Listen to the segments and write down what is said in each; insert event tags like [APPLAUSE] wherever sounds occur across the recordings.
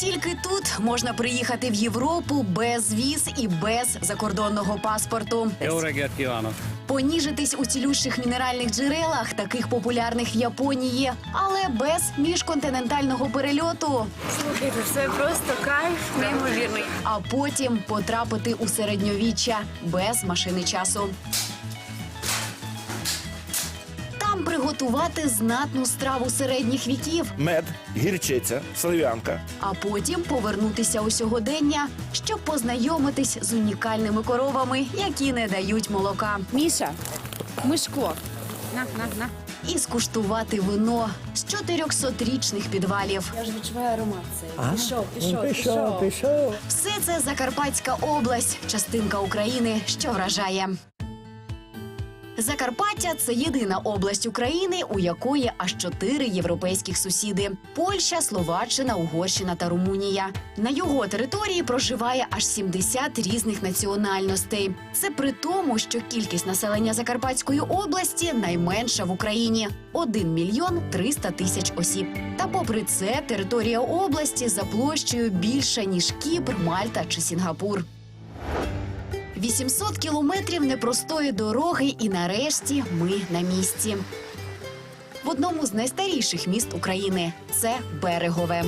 Тільки тут можна приїхати в Європу без віз і без закордонного паспорту. Jó! Поніжитись у цілющих мінеральних джерелах, таких популярних в Японії, але без міжконтинентального перельоту. Слухайте, це просто кайф неймовірний. А потім потрапити у середньовіччя без машини часу. Приготувати знатну страву середніх віків, мед, гірчиця, слив'янка. а потім повернутися у сьогодення, щоб познайомитись з унікальними коровами, які не дають молока, Міша, Мишко. На, на, на. і скуштувати вино з 400-річних підвалів. Я ж відчуваю аромат цей. Пішов, пішов, пішов. пішов. Все це Закарпатська область, частинка України, що вражає. Закарпаття це єдина область України, у якої аж чотири європейських сусіди: Польща, Словаччина, Угорщина та Румунія. На його території проживає аж 70 різних національностей. Це при тому, що кількість населення Закарпатської області найменша в Україні 1 мільйон 300 тисяч осіб. Та попри це, територія області за площею більша ніж Кіпр, Мальта чи Сінгапур. 800 кілометрів непростої дороги, і нарешті ми на місці. В одному з найстаріших міст України це Берегове.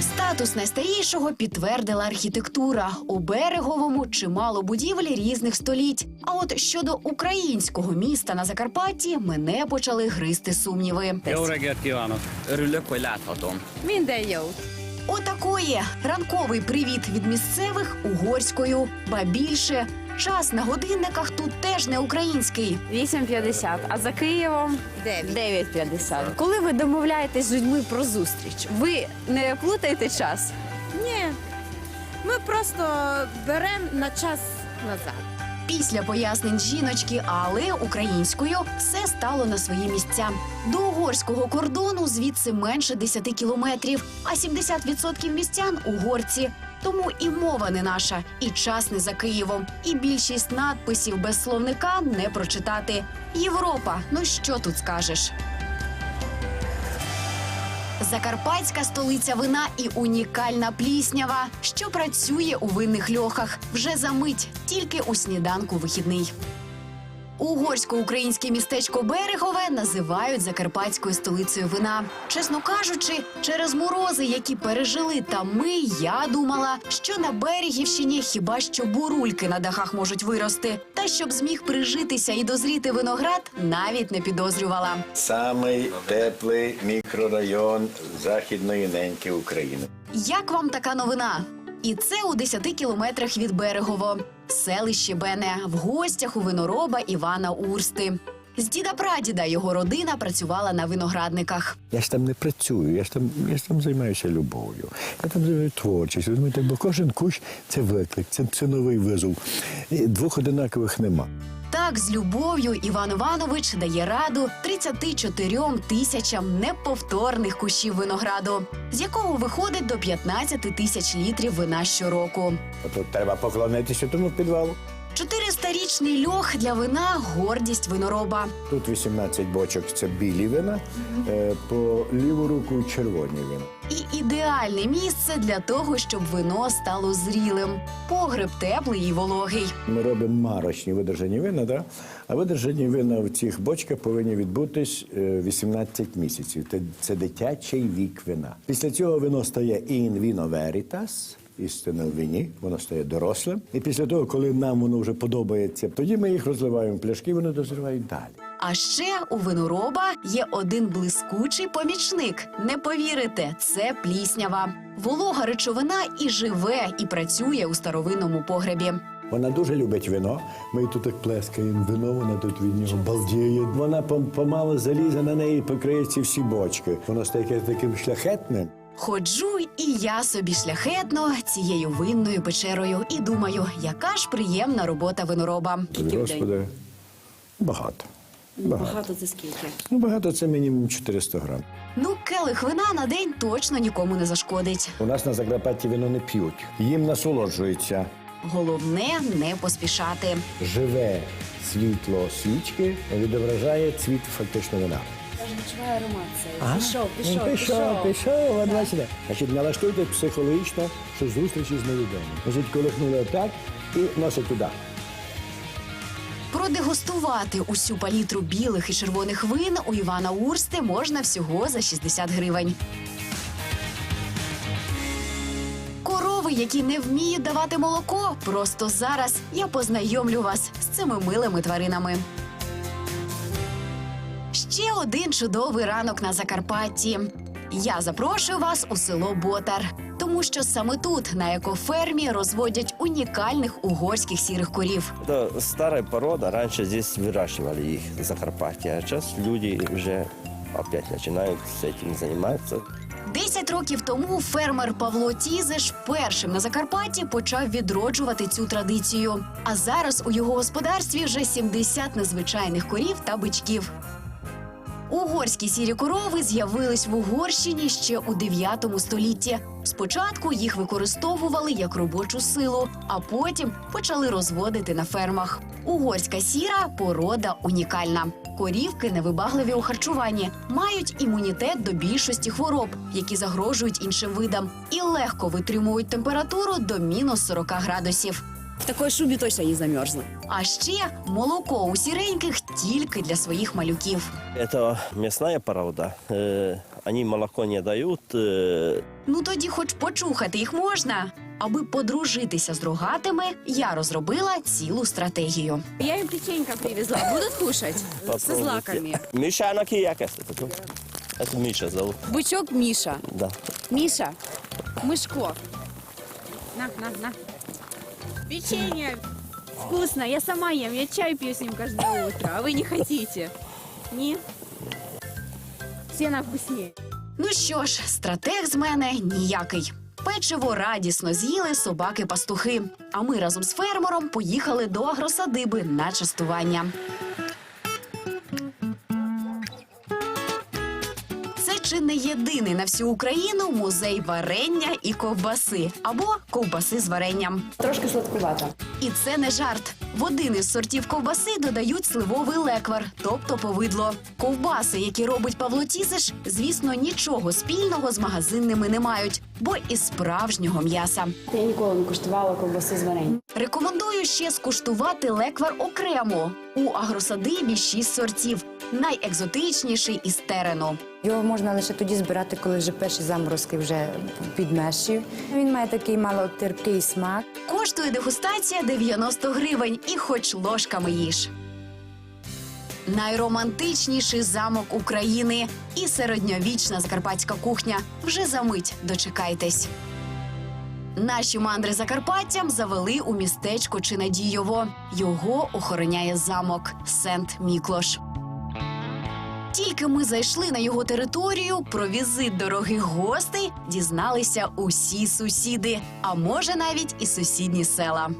Статус найстарішого підтвердила архітектура. У береговому чимало будівель різних століть. А от щодо українського міста на Закарпатті мене почали гризти сумніви. Jó reggelt kívánok! Отакої ранковий привіт від місцевих угорською, ба більше. Час на годинниках тут теж не український. 8.50, а за Києвом 9.50. Коли ви домовляєтесь з людьми про зустріч, ви не плутаєте час? Ні. Ми просто беремо на час назад. Після пояснень жіночки, але українською все стало на свої місця. До угорського кордону звідси менше 10 кілометрів, а 70% містян угорці. Тому і мова не наша, і час не за Києвом, і більшість надписів без словника не прочитати. Європа, ну що тут скажеш? Закарпатська столиця вина і унікальна пліснява, що працює у винних льохах вже за мить, тільки у сніданку вихідний. Угорсько-українське містечко Берегове називають закарпатською столицею вина. Чесно кажучи, через морози, які пережили там ми, я думала, що на Берегівщині хіба що бурульки на дахах можуть вирости. Та щоб зміг прижитися і дозріти виноград, навіть не підозрювала. Самий теплий мікрорайон Західної неньки України. Як вам така новина? І це у 10 кілометрах від Берегово, селище Бене, в гостях у винороба Івана Урсти. З діда прадіда його родина працювала на виноградниках. Я ж там не працюю, я ж там, я ж там займаюся любов'ю. Я там займаюся творчістю. Розумієте, бо кожен кущ це виклик, це, це новий визов. Двох одинакових нема. Так, з любов'ю Іван Іванович дає раду 34 тисячам неповторних кущів винограду, з якого виходить до 15 тисяч літрів вина щороку. Тут треба поклонитися тому підвалу. 400-річний льох для вина гордість винороба. Тут 18 бочок це білі вина, е, по ліву руку червоні вина. І ідеальне місце для того, щоб вино стало зрілим. Погреб теплий і вологий. Ми робимо марочні видержані вина, да? а видержані вина в цих бочках повинні відбутись е, 18 місяців. Це, це дитячий вік вина. Після цього вино стає in vino veritas, істина в вині, воно стає дорослим. І після того, коли нам воно вже подобається, тоді ми їх розливаємо в пляшки, вони дозрівають далі. А ще у винороба є один блискучий помічник. Не повірите, це пліснява. Волога речовина і живе, і працює у старовинному погребі. Вона дуже любить вино. Ми тут так плескаємо вино, вона тут від нього балдіє. Вона пом- помало залізе на неї, покриє ці всі бочки. Воно стає таким шляхетним. Ходжу і я собі шляхетно цією винною печерою і думаю, яка ж приємна робота винороба. Господи, багато. Багато. Багато це скільки? Ну, багато це мінімум 400 грам. Ну, келих вина на день точно нікому не зашкодить. У нас на Закарпатті вино не п'ють. Їм насолоджуються. Головне не поспішати. Живе світло свічки відображає цвіт фактично вина. Відчуваю аромат? Пішов, Ну, пішов, пішов, пішов, от бачите. Значить, налаштуйте психологічно, що зустрічі з невідомим. Значить, колихнули отак і носить туди. Продегустувати усю палітру білих і червоних вин у Івана Урсти можна всього за 60 гривень. Корови, які не вміють давати молоко, просто зараз я познайомлю вас з цими милими тваринами. Ще один чудовий ранок на Закарпатті. Я запрошую вас у село Ботар, тому що саме тут, на екофермі, розводять унікальних угорських сірих корів. Это старая порода, раньше здесь выращивали их в Закарпатье, а сейчас люди уже опять начинают с этим заниматься. Десять років тому фермер Павло Тізеш першим на Закарпатті почав відроджувати цю традицію. А зараз у його господарстві вже 70 незвичайних корів та бичків. Угорські сірі корови з'явились в Угорщині ще у 9 столітті. Спочатку їх використовували як робочу силу, а потім почали розводити на фермах. Угорська сіра порода унікальна. Корівки невибагливі у харчуванні, мають імунітет до більшості хвороб, які загрожують іншим видам, і легко витримують температуру до мінус 40 градусів. В такій шубі точно не замерзли. А ще молоко у сіреньких тільки для своїх малюків. Это мясная порода. Э, Они молоко не дают. э, Ну тоді, хоч почухати їх можна. Аби подружитися з рогатими, я розробила цілу стратегію. Я їм печенька привезла. Будуть кушати з попробуйте. злаками. Миша, на кияк это? Это Миша зовут. Бичок Міша. Да. Міша, Мишко. На, на, на. Печенье. Вкусно, я сама ем, я чай пью с ним каждое утро, а вы не хотите. Не? Сена вкуснее. Ну що ж, стратег з мене ніякий. Печиво радісно з'їли собаки-пастухи. А ми разом з фермером поїхали до агросадиби на частування. Чи не єдиний на всю Україну музей варення і ковбаси або ковбаси з варенням. Трошки сладкувато. І це не жарт. В один із сортів ковбаси додають сливовий леквар, тобто повидло. Ковбаси, які робить Павло Тісиш, звісно, нічого спільного з магазинними не мають, бо із справжнього м'яса. Я ніколи не куштувала ковбаси з варенням. Рекомендую ще скуштувати леквар окремо. У агросадибі шість сортів. Найекзотичніший із терену. Його можна лише тоді збирати, коли вже перші заморозки вже підмещив. Він має такий мало терпкий смак. Коштує дегустація 90 гривень і хоч ложками їж. Найромантичніший замок України і середньовічна закарпатська кухня. Вже за мить дочекайтесь. Наші мандри Закарпаттям завели у містечко Чинадієво. Його охороняє замок Сент Міклош. Тільки ми зайшли на його територію, про візит дорогих гостей дізналися усі сусіди, а може навіть і сусідні села.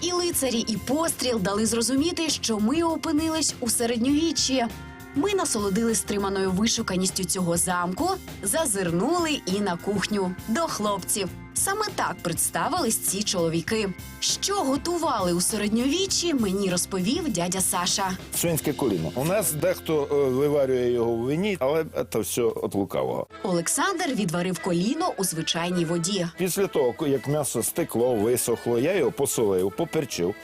І лицарі, і постріл дали зрозуміти, що ми опинились у середньовіччі. Ми насолодились стриманою вишуканістю цього замку, зазирнули і на кухню до хлопців. Саме так представились ці чоловіки. Що готували у середньовіччі, мені розповів дядя Саша. Свинське коліно. У нас дехто е, виварює його в вині, але це все від лукавого. Олександр відварив коліно у звичайній воді. Після того, як м'ясо стекло, висохло, я його посолив, поперчив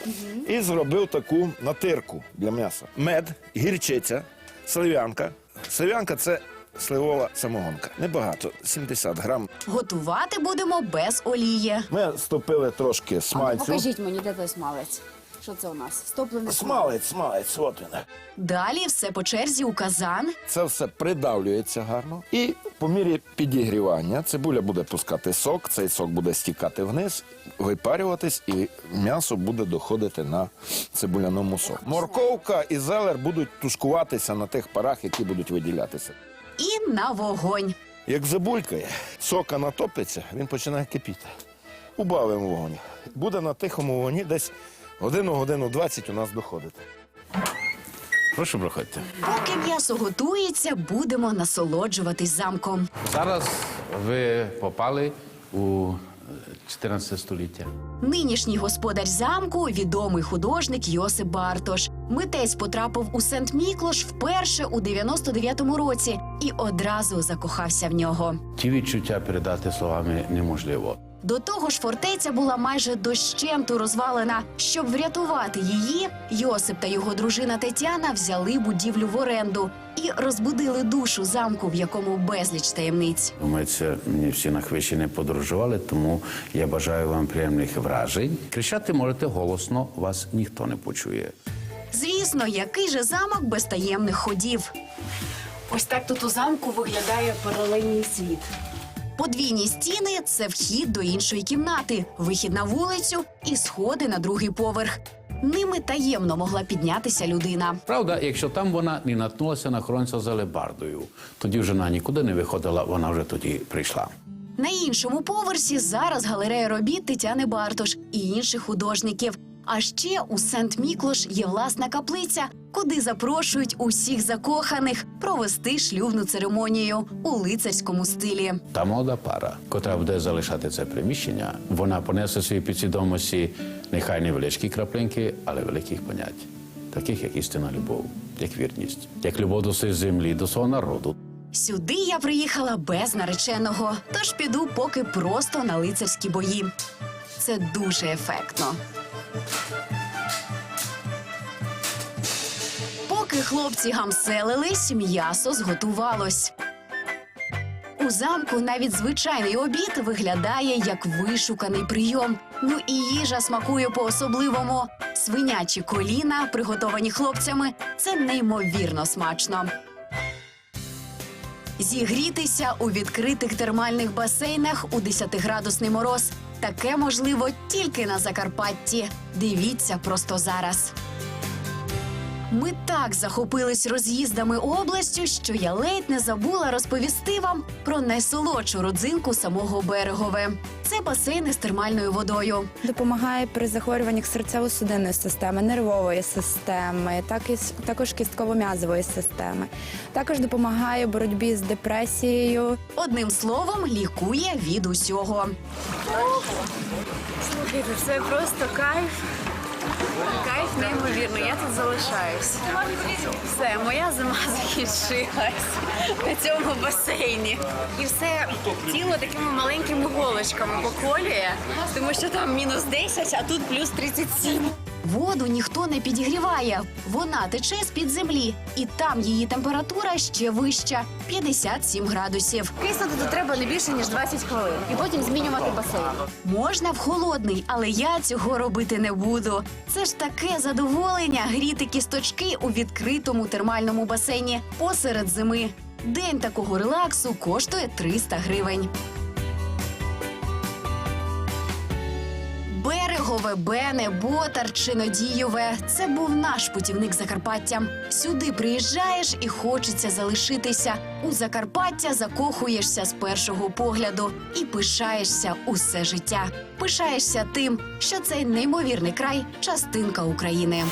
і зробив таку натирку для м'яса. Мед, гірчиця, слив'янка. Слив'янка це сливова самогонка. Небагато, 70 грам. Готувати будемо без олії. Ми стопили трошки смальцю. Покажіть мені, де той смалець. Що це у нас? Стоплений Смалець, смалець, от він. Далі все по черзі у казан. Це все придавлюється гарно. І по мірі підігрівання цибуля буде пускати сок, цей сок буде стікати вниз, випарюватись, і м'ясо буде доходити на цибуляному соку. Морковка і зелер будуть тушкуватися на тих парах, які будуть виділятися. На вогонь. Як забулькає, сока натопиться, він починає кипіти. Убавимо вогонь. Буде на тихому вогні десь годину, годину 20 у нас доходити. Прошу проходьте. Поки м'ясо готується, будемо насолоджуватись замком. Зараз ви попали у 14 століття. Нинішній господар замку відомий художник Йосип Бартош. Митець потрапив у Сент Міклош вперше у 99-му році і одразу закохався в нього. Ті відчуття передати словами неможливо. До того ж, фортеця була майже дощенту розвалена. Щоб врятувати її, Йосип та його дружина Тетяна взяли будівлю в оренду і розбудили душу замку, в якому безліч таємниць. Це мені всі на хвищі не подорожували, тому я бажаю вам приємних вражень. Кричати можете голосно, вас ніхто не почує. Звісно, який же замок без таємних ходів. Ось так тут у замку виглядає паралельний світ. Подвійні стіни це вхід до іншої кімнати, вихід на вулицю і сходи на другий поверх. Ними таємно могла піднятися людина. Правда, якщо там вона не наткнулася на охоронця за лебардою, тоді вже вона нікуди не виходила, вона вже тоді прийшла. На іншому поверсі зараз галерея робіт Тетяни Бартош і інших художників. А ще у Сент Міклош є власна каплиця, куди запрошують усіх закоханих провести шлюбну церемонію у лицарському стилі. Та молода пара, котра буде залишати це приміщення, вона понесе в своїй підсвідомості нехай невеличкі краплинки, але великих понять, таких як істинна любов, як вірність, як любов до своєї землі, до свого народу. Сюди я приїхала без нареченого, тож піду поки просто на лицарські бої. Це дуже ефектно. Поки хлопці гамселились, м'ясо зготувалось. У замку навіть звичайний обід виглядає як вишуканий прийом. Ну і їжа смакує по-особливому. Свинячі коліна, приготовані хлопцями, це неймовірно смачно. Зігрітися у відкритих термальних басейнах у 10-градусний мороз. Таке можливо тільки на Закарпатті. Дивіться просто зараз. Ми так захопились роз'їздами областю, що я ледь не забула розповісти вам про найсолодшу родзинку самого берегове. Це басейни з термальною водою. Допомагає при захворюваннях серцево-судинної системи, нервової системи, так і також кістково-м'язової системи. Також допомагає боротьбі з депресією. Одним словом, лікує від усього. Слухайте, це просто кайф. Кайф неймовірно, я тут залишаюсь. Все, моя зима [LAUGHS] закінчилась на цьому басейні. І все тіло такими маленькими голочками поколює, тому що там мінус 10, а тут плюс 37. Воду ніхто не підігріває. Вона тече з під землі, і там її температура ще вища 57 градусів. Киснути тут треба не більше ніж 20 хвилин, і потім змінювати басейн. Можна в холодний, але я цього робити не буду. Це ж таке задоволення гріти кісточки у відкритому термальному басейні посеред зими. День такого релаксу коштує 300 гривень. Берегове, Бене, Ботар чи Нодієве – це був наш путівник Закарпаття. Сюди приїжджаєш і хочеться залишитися. У Закарпаття закохуєшся з першого погляду і пишаєшся усе життя. Пишаєшся тим, що цей неймовірний край частинка України.